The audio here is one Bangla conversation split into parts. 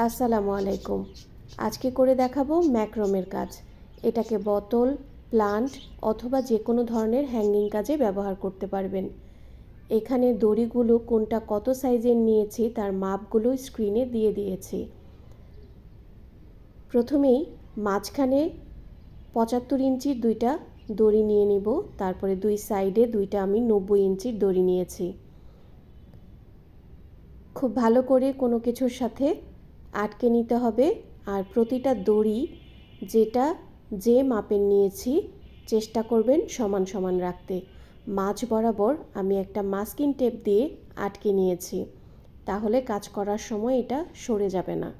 আসসালামু আলাইকুম। আজকে করে দেখাবো ম্যাক্রমের কাজ। এটাকে বোতল, প্লান্ট অথবা যে কোনো ধরনের হ্যাঙ্গিং কাজে ব্যবহার করতে পারবেন। এখানে দড়িগুলো কোনটা কত সাইজের নিয়েছি তার মাপগুলো স্ক্রিনে দিয়ে দিয়েছি। প্রথমেই মাঝখানে পঁচাত্তর ইঞ্চির দুইটা দড়ি নিয়ে নিব, তারপরে দুই সাইডে দুইটা আমি নব্বই ইঞ্চির দড়ি নিয়েছি। খুব ভালো করে কোনো কিছুর সাথে আটকে নিতে হবে। আর প্রতিটা দড়ি যেটা যে মাপের নিয়েছি, চেষ্টা করবেন সমান সমান রাখতে। মাঝ বরাবর আমি একটা মাস্কিন টেপ দিয়ে আটকে নিয়েছি। তাহলে কাজ করার সময় এটা সরে যাবে না।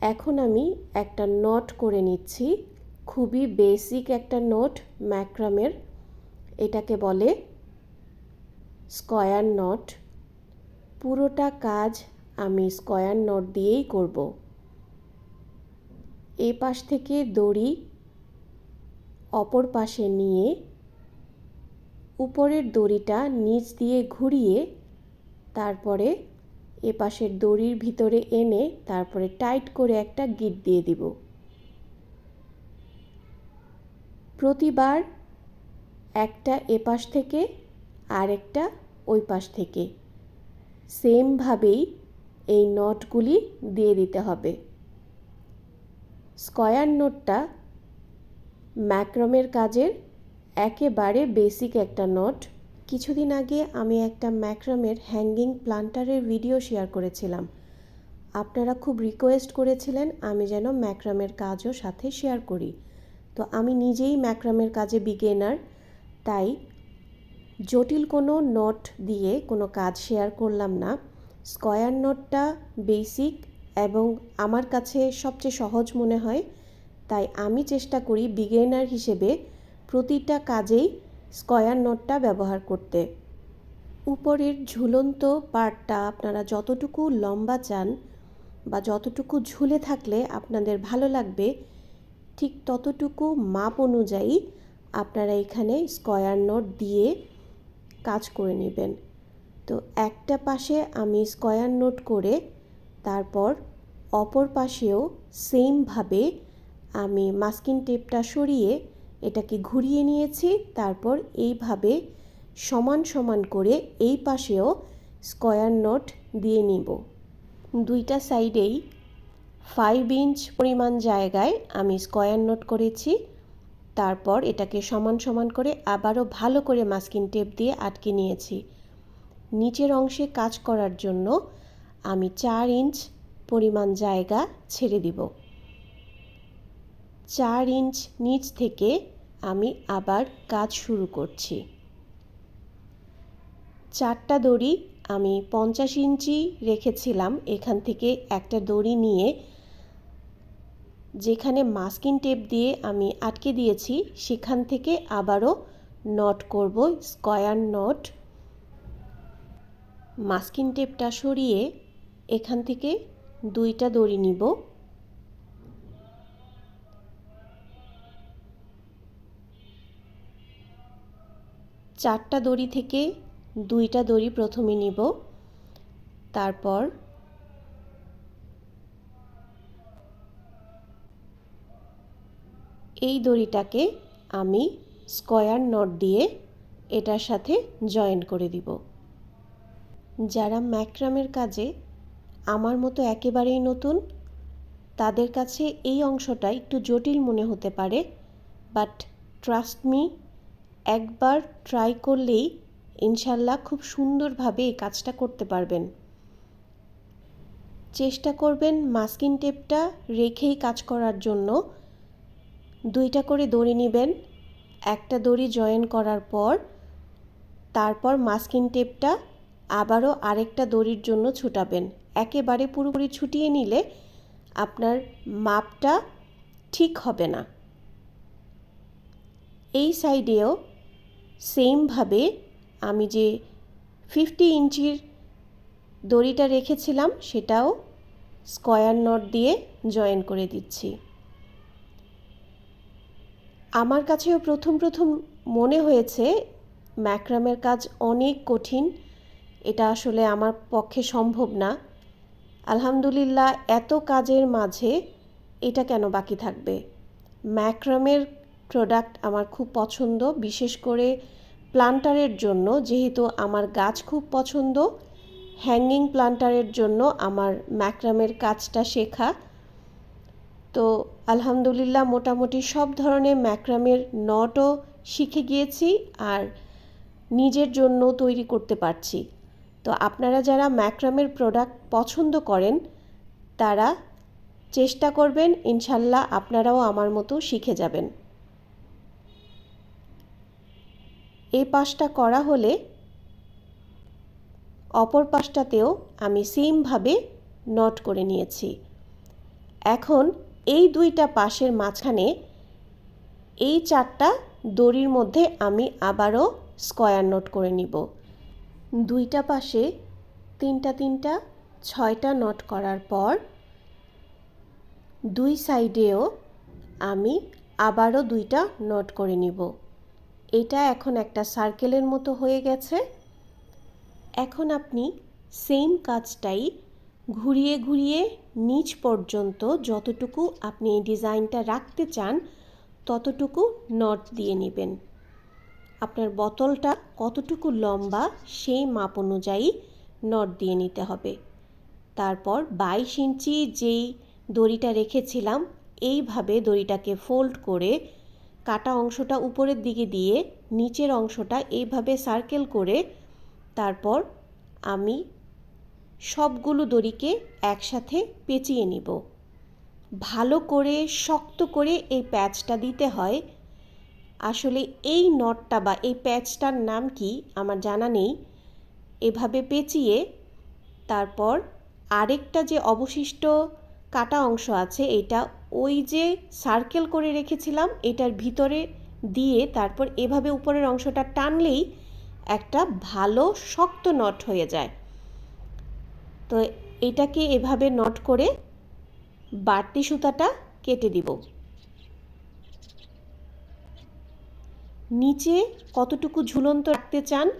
এখন আমি একটা নট করে নিচ্ছি। খুবই বেসিক একটা নোট, ম্যাক্রামের। এটাকে বলে স্কয়ার নট। পুরোটা কাজ আমি স্কয়ার নট দিয়েই করব। এ পাশ থেকে দড়ি অপর পাশে নিয়ে উপরের দড়িটা নিচ দিয়ে ঘুরিয়ে তারপরে এ পাশের দড়ির ভিতরে এনে তারপরে টাইট করে একটা গিট দিয়ে দিব। প্রতিবার একটা এপাশ থেকে আরেকটা ওই পাশ থেকে। সেমভাবেই এই নটগুলি দিয়ে দিতে হবে। স্কয়ার নোটটা ম্যাক্রমের কাজের একেবারে বেসিক একটা নট। কিছুদিন আগে আমি একটা ম্যাক্রমের হ্যাঙ্গিং প্লান্টারের ভিডিও শেয়ার করেছিলাম। আপনারা খুব রিকোয়েস্ট করেছিলেন আমি যেন ম্যাক্রামের কাজও সাথে শেয়ার করি। তো আমি নিজেই ম্যাক্রামের কাজে বিগেনার, তাই জটিল কোনো নোট দিয়ে কোনো কাজ শেয়ার করলাম না। স্কয়ার নোটটা বেসিক এবং আমার কাছে সবচেয়ে সহজ মনে হয়। তাই আমি চেষ্টা করি বিগেনার হিসেবে প্রতিটা কাজেই স্কয়ার নোটটা ব্যবহার করতে। উপরের ঝুলন্ত পার্টটা আপনারা যতটুকু লম্বা চান বা যতটুকু ঝুলে থাকলে আপনাদের ভালো লাগবে, ঠিক ততটুকু মাপ অনুযায়ী আপনারা এখানে স্কয়ার নোট দিয়ে কাজ করে নেবেন। তো একটা পাশে আমি স্কয়ার নোট করে তারপর অপর পাশেও সেমভাবে আমি মাস্কিন টেপটা সরিয়ে এটাকে ঘুরিয়ে নিয়েছি। তারপর এইভাবে সমান সমান করে এই পাশেও স্কয়ার নোট দিয়ে নিব। দুইটা সাইডেই ফাইভ ইঞ্চ পরিমাণ জায়গায় আমি স্কয়ার নোট করেছি। তারপর এটাকে সমান সমান করে আবারও ভালো করে মাস্কিন টেপ দিয়ে আটকে নিয়েছি। নিচের অংশে কাজ করার জন্য আমি চার ইঞ্চ পরিমাণ জায়গা ছেড়ে দিব। চার ইঞ্চ নিচ থেকে আমি আবার কাজ শুরু করছি। চারটা দড়ি আমি পঞ্চাশ ইঞ্চি রেখেছিলাম, এখান থেকে একটা দড়ি নিয়ে যেখানে মাস্কিন টেপ দিয়ে আমি আটকে দিয়েছি, সেখান থেকে আবারও নট করব স্কয়ার নট মাস্কিন টেপটা সরিয়ে এখান থেকে দুইটা দড়ি নিব। চারটা দড়ি থেকে দুইটা দড়ি প্রথমে নিব। তারপর এই দড়িটাকে আমি স্কয়ার নট দিয়ে এটার সাথে জয়েন করে দিব। যারা ম্যাক্রামের কাজে আমার মতো একেবারেই নতুন, তাদের কাছে এই অংশটা একটু জটিল মনে হতে পারে বাট ট্রাস্ট মি একবার ট্রাই করলেই ইনশাল্লাহ খুব সুন্দরভাবে এই কাজটা করতে পারবেন। চেষ্টা করবেন মাস্কিন টেপটা রেখেই কাজ করার জন্য। দুইটা করে দড়ি নেবেন, একটা দড়ি জয়েন করার পর, তারপর মাস্কিন টেপটা আবারও আরেকটা দড়ির জন্য ছুটাবেন। একেবারে পুরোপুরি ছুটিয়ে নিলে আপনার মাপটা ঠিক হবে না। এই সাইডেও সেমভাবে আমি যে ফিফটি ইঞ্চির দড়িটা রেখেছিলাম, সেটাও স্কয়ার নট দিয়ে জয়েন করে দিচ্ছি। আমার কাছেও প্রথম প্রথম মনে হয়েছে, ম্যাক্রামের কাজ অনেক কঠিন এটা আসলে আমার পক্ষে সম্ভব না। আলহামদুলিল্লাহ, এত কাজের মাঝে এটা কেন বাকি থাকবে? ম্যাক্রামের প্রোডাক্ট আমার খুব পছন্দ, বিশেষ করে প্লান্টারের জন্য, যেহেতু আমার গাছ খুব পছন্দ হ্যাঙ্গিং প্লান্টারের জন্য আমার ম্যাক্রামের কাজটা শেখা। তো আলহামদুলিল্লাহ, মোটামুটি সব ধরনের ম্যাক্রামের নটও শিখে গিয়েছি আর নিজের জন্য তৈরি করতে পারছি। তো আপনারা যারা ম্যাক্রামের প্রোডাক্ট পছন্দ করেন, তারা চেষ্টা করবেন, ইনশাল্লাহ আপনারাও আমার মতো শিখে যাবেন। এই পাশটা করা হলে অপর পাশটাতেও আমি সেমভাবে নট করে নিয়েছি। এখন এই দুইটা পাশের মাঝখানে এই চারটা দড়ির মধ্যে আমি আবারও স্কয়ার নোট করে নিব। দুইটা পাশে তিনটা তিনটা, ছয়টা নট করার পর দুই সাইডেও আমি আবারও দুইটা নট করে নিব। এটা এখন একটা সার্কেলের মতো হয়ে গেছে। এখন আপনি সেম কাজটাই ঘুরিয়ে ঘুরিয়ে নিচ পর্যন্ত যতটুকু আপনি এই ডিজাইনটা রাখতে চান, ততটুকু নট দিয়ে নেবেন। আপনার বোতলটা কতটুকু লম্বা সেই মাপ অনুযায়ী নট দিয়ে নিতে হবে। তারপর বাইশ ইঞ্চি যেই দড়িটা রেখেছিলাম, এইভাবে দড়িটাকে ফোল্ড করে কাটা অংশটা উপরের দিকে দিয়ে নিচের অংশটা এইভাবে সার্কেল করে তারপর আমি সবগুলো দড়িকে একসাথে পেঁচিয়ে নিব। ভালো করে শক্ত করে এই প্যাচটা দিতে হয় আসলে এই নটটা বা এই প্যাচটার নাম কি আমার জানা নেই। এভাবে পেঁচিয়ে তারপর আরেকটা যে অবশিষ্ট কাটা অংশ আছে, এটা ওই যে সার্কেল করে রেখেছিলাম, এটার ভিতরে দিয়ে তারপর এভাবে উপরের অংশটা টানলেই একটা ভালো শক্ত নট হয়ে যায়। তো এটাকে এভাবে নট করে বাড়তি সুতাটা কেটে দিব। নিচে কতটুকু ঝুলন্ত রাখতে চান,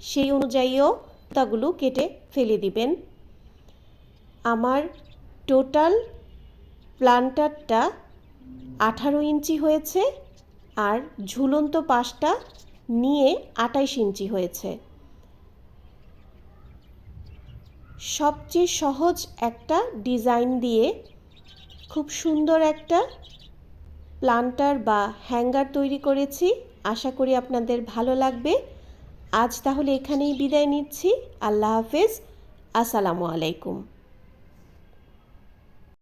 সেই অনুযায়ীও তাগুলো কেটে ফেলে দিবেন। আমার টোটাল প্লান্টারটা আঠারো ইঞ্চি হয়েছে আর ঝুলন্ত পাশটা নিয়ে আটাইশ ইঞ্চি হয়েছে। সবচেয়ে সহজ একটা ডিজাইন দিয়ে খুব সুন্দর একটা প্লান্টার বা হ্যাঙ্গার তৈরি করেছি। আশা করি আপনাদের ভালো লাগবে। আজ তাহলে এখানেই বিদায় নিচ্ছি। আল্লাহ হাফেজ। আসসালামু আলাইকুম।